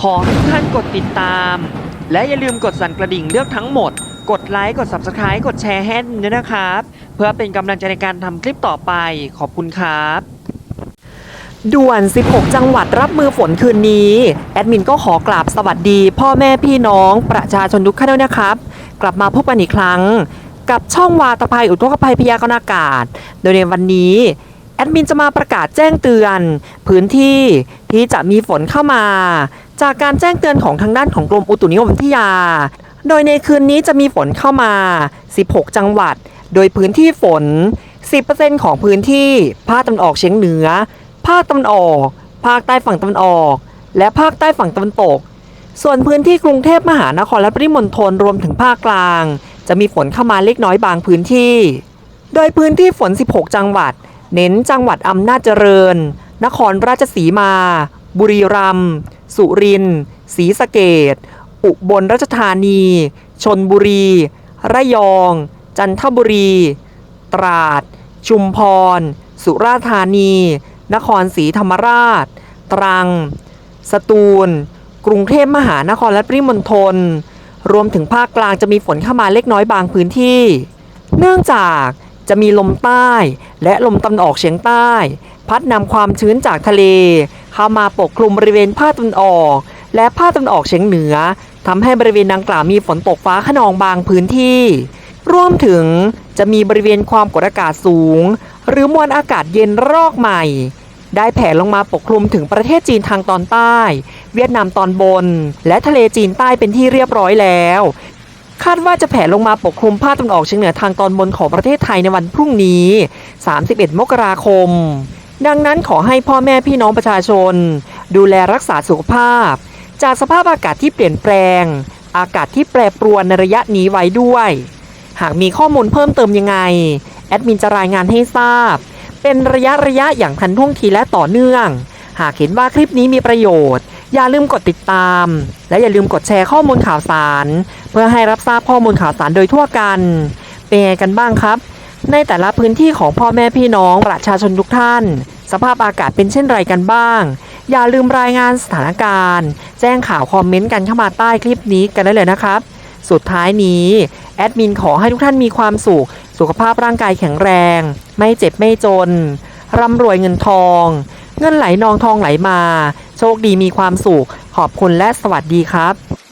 ขอให้ทุกท่านกดติดตาม และอย่าลืมกดสั่นกระดิ่งเลือกทั้งหมด กดไลค์ กด Subscribe กดแชร์ให้ด้วยนะครับ เพื่อเป็นกำลังใจในการทำคลิปต่อไป ขอบคุณครับ ด่วน 16 จังหวัดรับมือฝนคืนนี้ แอดมินก็ขอกราบสวัสดี พ่อแม่พี่น้อง ประชาชนทุกท่านด้วยนะครับ กลับมาพบกันอีกครั้ง กับช่องวาตภัยอุทกภัยพยากรณ์อากาศ โดยในวันนี้ แอดมินจะมาประกาศแจ้งเตือน พื้นที่ที่จะมีฝนเข้ามา จากการแจ้งเตือนของทางด้านของกรมอุตุนิยมวิทยา โดยในคืนนี้จะมีฝนเข้ามา 16 จังหวัด โดยพื้นที่ฝน 10%ของพื้นที่ภาคตะวันออกเฉียงเหนือ ภาคตะวันออก ภาคใต้ฝั่งตะวันออก และภาคใต้ฝั่งตะวันตก ส่วนพื้นที่กรุงเทพมหานครและปริมณฑลรวมถึงภาคกลาง จะมีฝนเข้ามาเล็กน้อยบางพื้นที่ โดยพื้นที่ฝน 16 จังหวัด เน้นจังหวัดอำนาจเจริญ นครราชสีมา บุรีรัมย์ สุรินทร์ศรีสะเกดอุบลราชธานี ชนบุรี ระยอง จันทบุรี ตราด ชุมพร สุราษฎร์ธานี นครศรีธรรมราช ตรัง สตูล กรุงเทพมหานครและปริมณฑล รวมถึงภาคกลางจะมีฝนเข้ามาเล็กน้อยบางพื้นที่ เนื่องจาก จะมีลมใต้ และลมตะวันออกเฉียงใต้ พัดนำความชื้นจากทะเล เข้ามาปกคลุมบริเวณภาคตะวันออก และภาคตะวันออกเฉียงเหนือทำให้บริเวณดังกล่าวมีฝนตกฟ้าขนองบางพื้นที่รวมถึงจะมีบริเวณความกดอากาศสูง หรือมวลอากาศเย็นรอกใหม่ ได้แผ่ลงมาปกคลุมถึงประเทศจีนทางตอนใต้ เวียดนามตอนบน และทะเลจีนใต้เป็นที่เรียบร้อยแล้ว คาดว่าจะแผ่ลงมาปกคลุมภาคตะวันออกเฉียงเหนือทางตอนบนของประเทศไทยในวันพรุ่งนี้ 31 มกราคม ดังนั้นขอให้พ่อแม่พี่น้องประชาชน ดูแลรักษาสุขภาพ จากสภาพอากาศที่เปลี่ยนแปลง อากาศที่แปรปรวนในระยะนี้ไว้ด้วย หากมีข้อมูลเพิ่มเติมยังไง แอดมินจะรายงานให้ทราบ เป็นระยะระยะอย่างทันท่วงทีและต่อเนื่อง หากเห็นว่าคลิปนี้มีประโยชน์ อย่าลืมกดติดตาม และอย่าลืมกดแชร์ข้อมูลข่าวสาร เพื่อให้รับทราบข้อมูลข่าวสารโดยทั่วกัน เป็นไงกันบ้างครับ ในแต่ละพื้นที่ของพ่อแม่พี่น้องประชาชนทุกท่าน สภาพอากาศเป็นเช่นไรกันบ้าง อย่าลืมรายงานสถานการณ์ แจ้งข่าวคอมเมนต์กันเข้ามาใต้คลิปนี้กันได้เลยนะครับ สุดท้ายนี้แอดมินขอให้ทุกท่านมีความสุขสุขภาพร่างกายแข็งแรง ไม่เจ็บไม่จนร่ำรวยเงินทอง เงินไหลนองทองไหลมา โชคดีมีความสุข ขอบคุณและสวัสดีครับ